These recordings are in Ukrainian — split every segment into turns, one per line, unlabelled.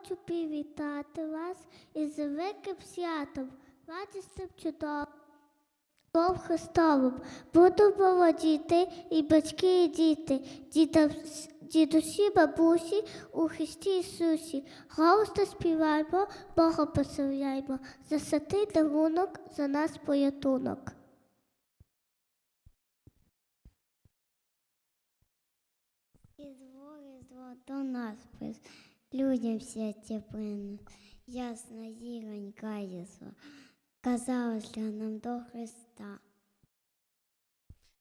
Хочу привітати вас із великим святом, радісним чудовим. Словом Христовим буду володіти і батьки, і діти, дідусі, бабусі у Христі Ісусі. Голосно співаємо, Бога прославляємо, за святий дарунок, за нас порятунок.
Різдво, Різдво до нас прис, людям все теплини, ясна зіронька ясла, казалося нам до Христа.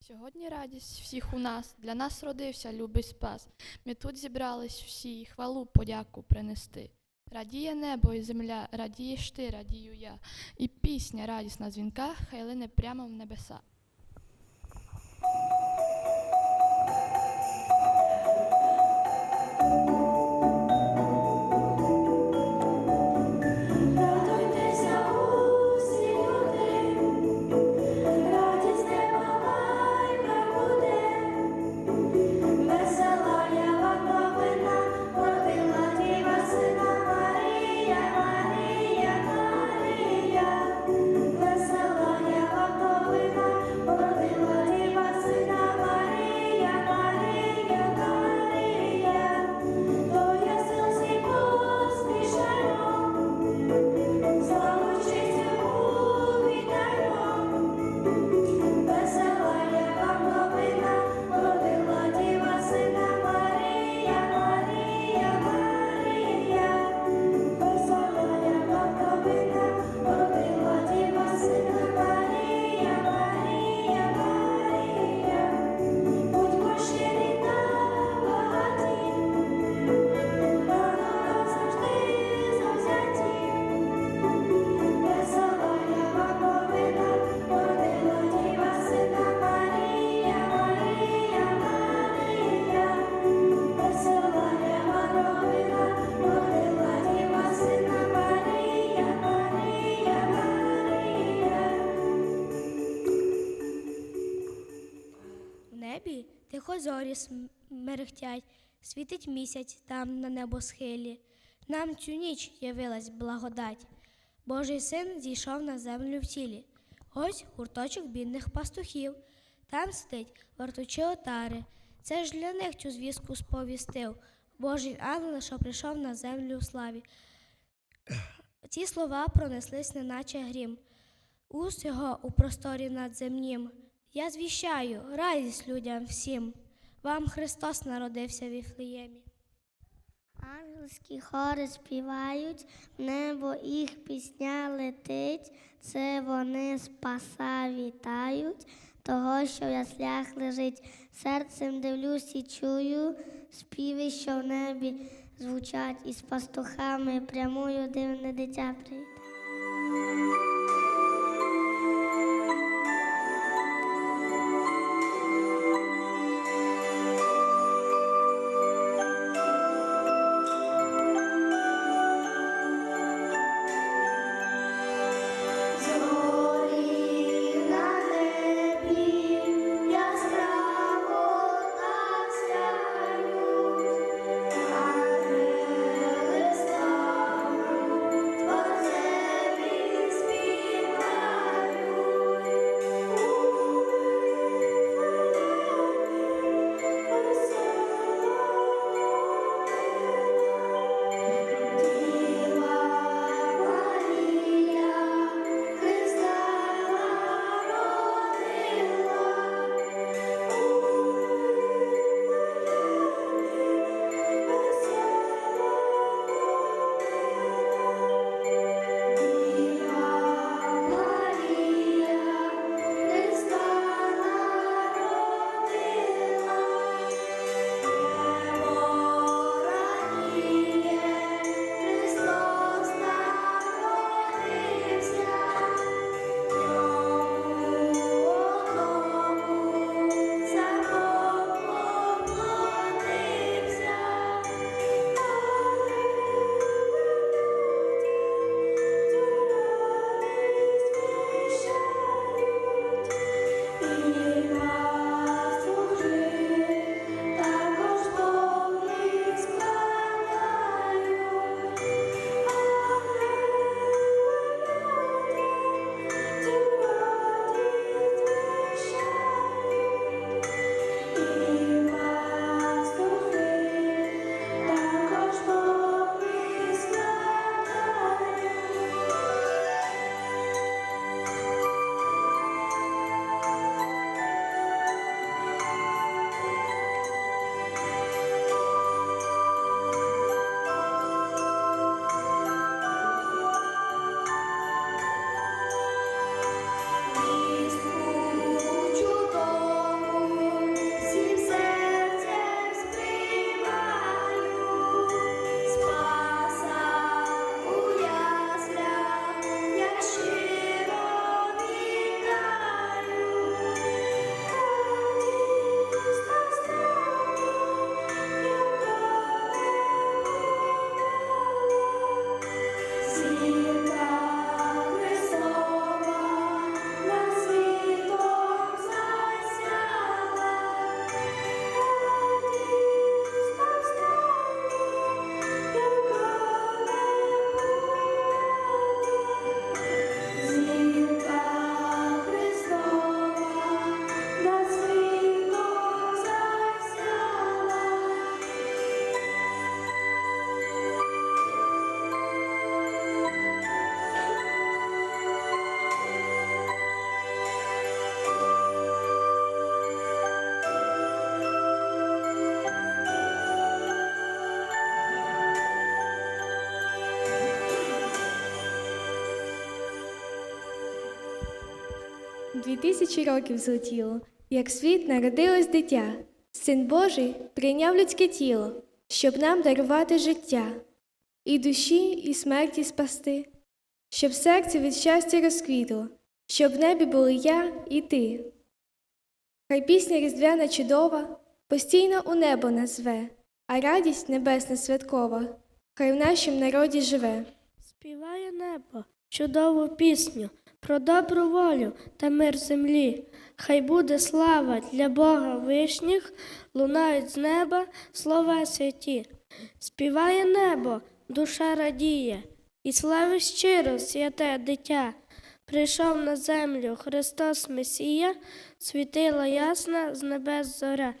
Сьогодні радість всіх у нас, для нас родився любий спас. Ми тут зібрались всі, хвалу, подяку принести. Радіє небо і земля, радієш ти, радію я, і пісня радісна дзвінка, хай лине прямо в небеса.
Зорі мерехтять, світить місяць там на небосхилі. Нам цю ніч явилась благодать. Божий син зійшов на землю в тілі. Ось гурточок бідних пастухів. Там сидить вартучи отари. Це ж для них цю звістку сповістив. Божий ангел, що прийшов на землю у славі. Ці слова пронеслись, неначе грім. Уст його у просторі надземнім. Я звіщаю радість людям всім. Вам Христос народився в Віфлеємі.
Ангельські хори співають, небо їх пісня летить, це вони спаса вітають, того, що в яслях лежить. Серцем дивлюсь і чую, співи, що в небі звучать, і з пастухами прямую дивне дитя прийде.
Дві тисячі років злетіло, як світ народилось дитя. Син Божий прийняв людське тіло, щоб нам дарувати життя, і душі, і смерті спасти, щоб серце від щастя розквітло, щоб в небі були я і ти. Хай пісня різдвяна чудова постійно у небо назве, а радість небесна святкова, хай в нашім народі живе.
Співає небо чудову пісню про добру волю та мир землі. Хай буде слава для Бога вишніх, лунають з неба слова святі. Співає небо, душа радіє, і слави щиро святе дитя. Прийшов на землю Христос Месія, світила ясна з небес зоря.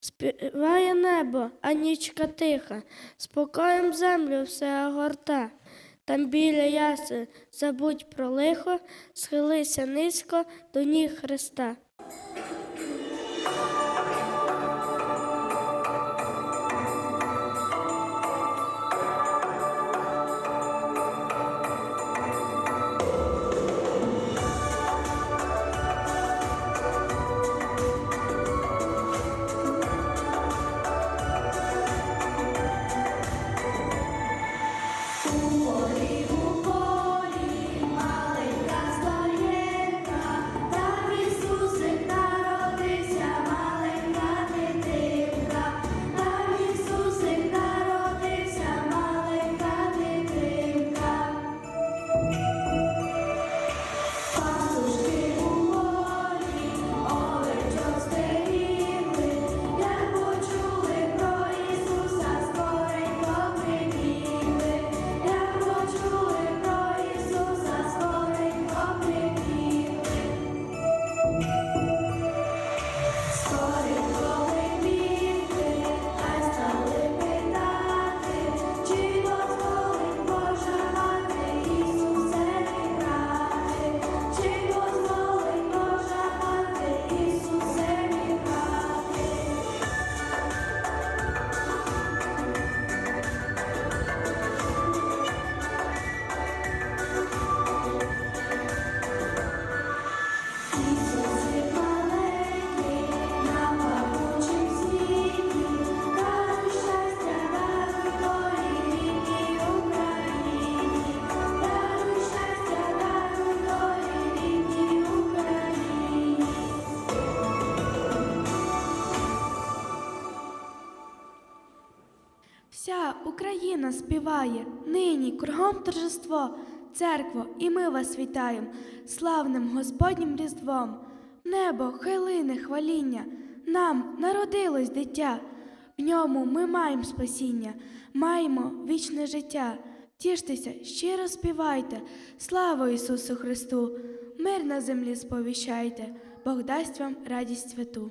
Співає небо, а нічка тиха, спокоєм землю все огорта. Там біля яси забудь про лихо, схилися низько до ніг Христа.
Співає, нині кругом торжество, церкво, і ми вас вітаєм, славним Господнім Різдвом. Небо хай лине хваління, нам народилось дитя, в ньому ми маємо спасіння, маємо вічне життя. Тіштеся, щиро співайте, слава Ісусу Христу, мир на землі сповіщайте, Бог дасть вам радість святу.